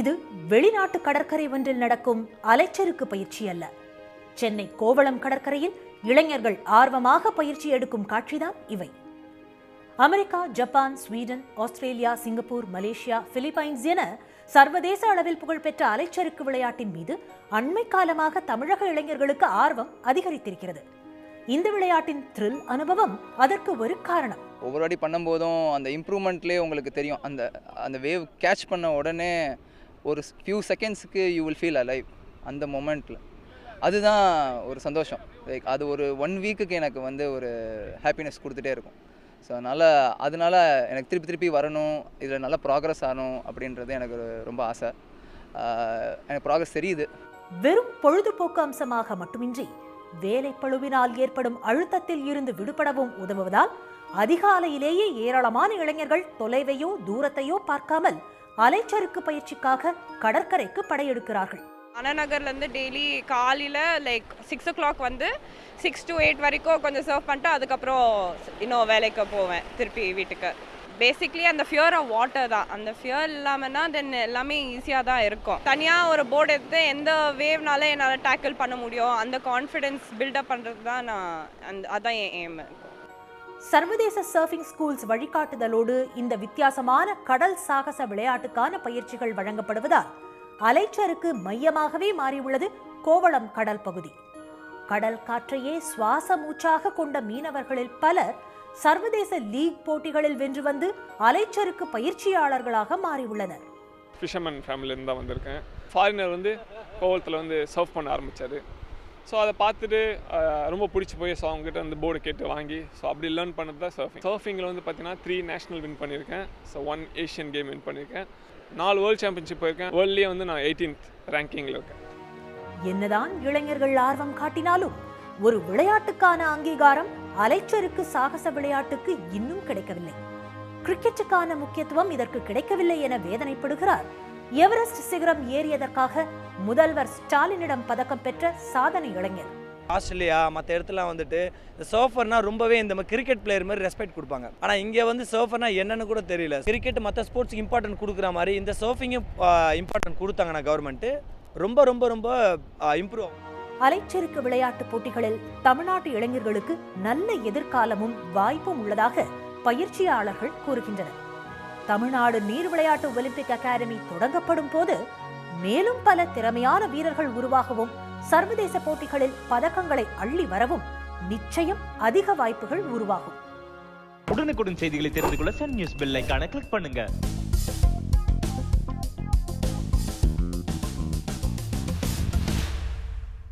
இது வெளிநாட்டு கடற்கரை ஒன்றில் நடக்கும் அலைச்சறுக்கு பயிற்சி அல்ல. சென்னை கோவளம் கடற்கரையில் இளைஞர்கள் ஆர்வமாக பயிற்சி எடுக்கும் காட்சிதான் இவை. America Japan Sweden Australia Singapore Malaysia Philippines என சர்வதேச அளவில் புகழ்பெற்ற அலைச்சறுக்கு விளையாட்டின் மீது அண்மை காலமாக தமிழக இளைஞர்களுக்கு ஆர்வம் அதிகரித்திருக்கிறது. இந்த விளையாட்டின் த்ரில் அனுபவம் அதற்கு ஒரு காரணம். ஒவ்வொரு வாட்டி பண்ணும்போதும் அந்த இம்ப்ரூவ்மெண்ட்லேயே உங்களுக்கு தெரியும். அந்த அந்த வேவ் கேட்ச் பண்ண உடனே ஒரு ஃபியூ செகண்ட்ஸுக்கு யூ வில் ஃபீல் அலைவ் அந்த மொமெண்ட்டில் அதுதான் ஒரு சந்தோஷம். லைக் அது ஒரு ஒன் வீக்குக்கு எனக்கு வந்து ஒரு ஹாப்பினஸ் கொடுத்துட்டே இருக்கும். ஸோ அதனால் அதனால எனக்கு திருப்பி திருப்பி வரணும். இதில் நல்லா ப்ராக்ரஸ் ஆகணும் அப்படின்றது எனக்கு ஒரு ரொம்ப ஆசை. எனக்கு ப்ராக்ரஸ் தெரியுது. வெறும் பொழுதுபோக்கு அம்சமாக மட்டுமின்றி வேலைப்பளுவினால் ஏற்படும் அழுத்தத்தில் இருந்து விடுபடவும் உதவுவதால் அதிகாலையிலேயே ஏராளமான இளைஞர்கள் தொலைவையோ தூரத்தையோ பார்க்காமல் அலைச்சறுக்கு பயிற்சிக்காக கடற்கரைக்கு படையெடுக்கிறார்கள். அண்ணாநகர்லேருந்து டெய்லி காலையில் லைக் சிக்ஸ் ஓ கிளாக் வந்து சிக்ஸ் டு எயிட் வரைக்கும் கொஞ்சம் சர்வ் பண்ணிட்டு அதுக்கப்புறம் இன்னும் வேலைக்கு போவேன் திருப்பி வீட்டுக்கு. பேசிக்லி அந்த ஃபியர் ஆஃப் வாட்டர் தான். அந்த ஃபியர் இல்லாமல்னா தென் எல்லாமே ஈஸியாக தான் இருக்கும். தனியாக ஒரு போர்டு எடுத்து எந்த வேவ்னால என்னால் டேக்கிள் பண்ண முடியும் அந்த கான்ஃபிடென்ஸ் பில்டப் பண்ணுறது தான் நான் அந்த அதான் என் எய்ம் சர்வதேச சர்ஃபிங் ஸ்கூல்ஸ் வழிகாட்டுதலோடு இந்த வித்தியாசமான கடல் சாகச விளையாட்டுக்கான பயிற்சிகள் வழங்கப்படுவதால் அலைச்சருக்கு மையமாகவே மாறியுள்ளது கோவளம் கடல் பகுதி. கடல் காற்றையே சுவாச மூச்சாக கொண்ட மீனவர்களில் பலர் சர்வதேச லீக் போட்டிகளில் வென்று வந்து அலைச்சருக்கு பயிற்சியாளர்களாக மாறியுள்ளனர். ஃபிஷர்மேன் ஃபேமிலியிலேருந்து தான் வந்திருக்கேன். ஃபாரினர் வந்து கோவளத்தில் வந்து சர்வ் பண்ண ஆரம்பித்தார் ஸோ அதை பார்த்துட்டு ரொம்ப பிடிச்சி போய் ஸோ அவங்ககிட்ட அந்த போர்டு கேட்டு வாங்கி ஸோ அப்படி லேர்ன் பண்ணது தான் சர்ஃபிங் சர்ஃபிங்கில் வந்து பார்த்தீங்கன்னா த்ரீ நேஷனல் வின் பண்ணியிருக்கேன். So one Asian game win பண்ணியிருக்கேன். நாலு வேர்ல்ட் சாம்பியன்ஷிப் போயிருக்கேன். வேர்ல்ட்லேயே வந்து நான் எயிட்டீன்த் ரேங்கிங்கில் இருக்கேன். என்னதான் இளைஞர்கள் ஆர்வம் காட்டினாலும் ஒரு விளையாட்டுக்கான அங்கீகாரம் அலைச்சருக்கு சாகச விளையாட்டுக்கு இன்னும் கிடைக்கவில்லை. கிரிக்கெட்டுக்கான முக்கியத்துவம் இதற்கு கிடைக்கவில்லை என வேதனைப்படுகிறார் எவரெஸ்ட் சிகரம் ஏறியதற்காக முதல்வர் ஸ்டாலினிடம் பதக்கம் பெற்ற சாதனை இளைஞர். ஆஸ்திரேலியா மற்ற இடத்துல வந்துட்டு இந்த சர்ஃபர்னா ரொம்பவே இந்த மாதிரி கிரிக்கெட் பிளேயர் மாதிரி ரெஸ்பெக்ட் கொடுப்பாங்க. ஆனால் இங்கே வந்து சர்ஃபர்னா என்னன்னு கூட தெரியல. கிரிக்கெட் மற்ற ஸ்போர்ட்ஸ்க்கு இம்பார்ட்டன்ட் கொடுக்குற மாதிரி இந்த சர்ஃபிங்கும் இம்பார்ட்டன்ட் கொடுத்தாங்கன்னா கவர்மெண்ட்டு ரொம்ப ரொம்ப ரொம்ப இம்ப்ரூவ் ஆகும். அலைச்சறுக்கு விளையாட்டு போட்டிகளில் தமிழ்நாட்டு இளைஞர்களுக்கு நல்ல எதிர்காலமும் வாய்ப்பும் உள்ளதாக பயிற்சியாளர்கள் கூறுகின்றனர். தமிழ்நாடு நீர் விளையாட்டு ஒலிம்பிக் அகாடமி தொடங்கப்படும் போது மேலும் பல திறமையான வீரர்கள் உருவாகவும் சர்வதேச போட்டிகளில் பதக்கங்களை அள்ளி வரவும் நிச்சயம் அதிக வாய்ப்புகள் உருவாகும். உடனுக்குடன் செய்திகளை தெரிந்து கொள்ள சன் நியூஸ் பெல் ஐக்கான கிளிக் பண்ணுங்க.